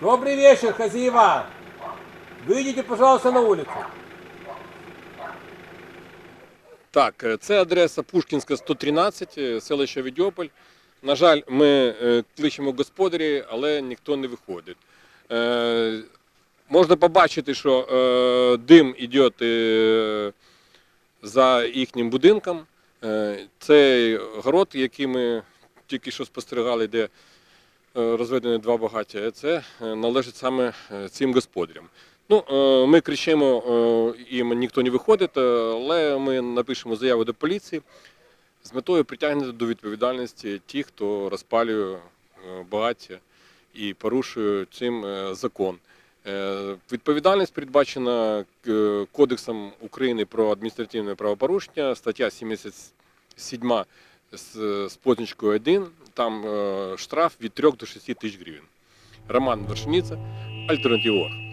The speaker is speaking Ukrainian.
Добрый вечер, хозяева. Выйдите, пожалуйста, на улицу. Так, э, це адреса Пушкінська, 113, селище Відьополь. На жаль, ми е, кличемо господарі, але ніхто не виходить. Е, можна побачити, що е, дим йде за їхнім будинком. Е, Цей город, який ми тільки що спостерігали, де е, розведені два багаття, це е, належить саме цим господарям. Ну, ми кричимо, їм ніхто не виходить, але ми напишемо заяву до поліції з метою притягнути до відповідальності тих, хто розпалює багаття і порушує цим закон. Е, Відповідальність передбачена е, Кодексом України про адміністративне правопорушення, стаття 77 з, позначкою 1, там е, штраф від 3 до 6 тисяч гривень. Роман Вершиніця, Альтернатива.